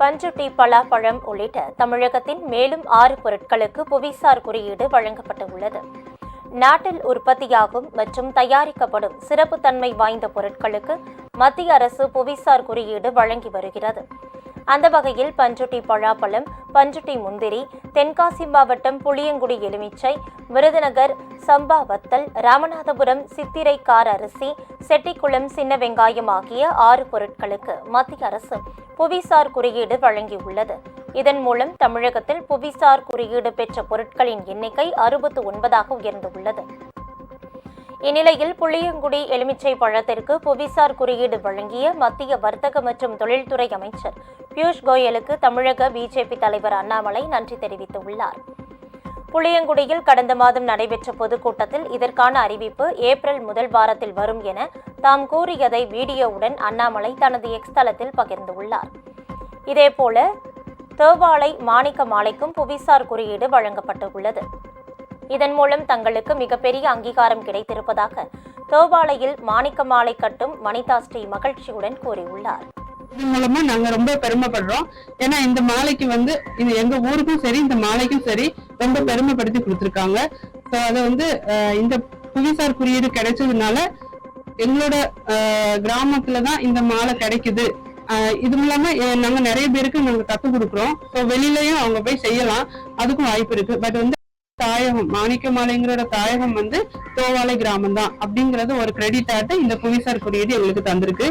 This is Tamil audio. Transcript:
பஞ்சுட்டி பலாப்பழம் உள்ளிட்ட தமிழகத்தின் மேலும் ஆறு பொருட்களுக்கு புவிசார் குறியீடு வழங்கப்பட்டுள்ளது. நாட்டில் உற்பத்தியாகும் மற்றும் தயாரிக்கப்படும் சிறப்புத்தன்மை வாய்ந்த பொருட்களுக்கு மத்திய அரசு புவிசார் குறியீடு வழங்கி வருகிறது. அந்த வகையில் பஞ்சுட்டி பழாப்பழம் பஞ்சுட்டி முந்திரி தென்காசி மாவட்டம் புளியங்குடி எலுமிச்சை விருதுநகர் சம்பா வத்தல் ராமநாதபுரம் சித்திரை கார் அரிசி செட்டிக்குளம் சின்ன வெங்காயம் ஆகிய ஆறு பொருட்களுக்கு மத்திய அரசு புவிசார் குறியீடு வழங்கியுள்ளது. இதன் மூலம் தமிழகத்தில் புவிசார் குறியீடு பெற்ற பொருட்களின் எண்ணிக்கை அறுபத்து ஒன்பதாக உயர்ந்துள்ளது. இந்நிலையில் புளியங்குடி எலுமிச்சை பழத்திற்கு புவிசார் குறியீடு வழங்கிய மத்திய வர்த்தக மற்றும் தொழில்துறை அமைச்சர் பியூஷ் கோயலுக்கு தமிழக பிஜேபி தலைவர் அண்ணாமலை நன்றி தெரிவித்துள்ளார். புளியங்குடியில் கடந்த மாதம் நடைபெற்ற பொதுக்கூட்டத்தில் இதற்கான அறிவிப்பு ஏப்ரல் முதல் வாரத்தில் வரும் என தாம் கூறியதை வீடியோவுடன் அண்ணாமலை தனது எக்ஸ் தளத்தில் பகிர்ந்துள்ளார். இதேபோல தேவாலை மாணிக்க மாலைக்கும் புவிசார் குறியீடு வழங்கப்பட்டுள்ளது. இதன் மூலம் தங்களுக்கு மிகப்பெரிய அங்கீகாரம் கிடைத்திருப்பதாக தோபாலையில் மாணிக்க மாலை கட்டும் வனிதா ஸ்ரீ மகிழ்ச்சியுடன் கூறியுள்ளார். இது மூலமா நாங்க ரொம்ப பெருமைப்படுறோம். ஏன்னா இந்த மாலைக்கு வந்து இது எங்க ஊருக்கும் சரி இந்த மாலைக்கும் சரி ரொம்ப பெருமைப்படுத்தி கொடுத்துருக்காங்க. ஸோ அதை வந்து இந்த புவிசார் குறியீடு கிடைச்சதுனால எங்களோட அஹ், கிராமத்துல தான் இந்த மாலை கிடைக்குது. இது மூலமா நாங்க நிறைய பேருக்கு நாங்க கத்து கொடுக்குறோம். ஸோ வெளியிலயும் அவங்க போய் செய்யலாம். அதுக்கும் வாய்ப்பு இருக்கு. பட் வந்து தாயகம் மாணிக்கமாலைங்கிறோட தாயகம் வந்து தோவாலை கிராமம் தான் அப்படிங்கறது ஒரு கிரெடிட் ஆட்டு இந்த புவிசார் குறியீடு எங்களுக்கு தந்திருக்கு.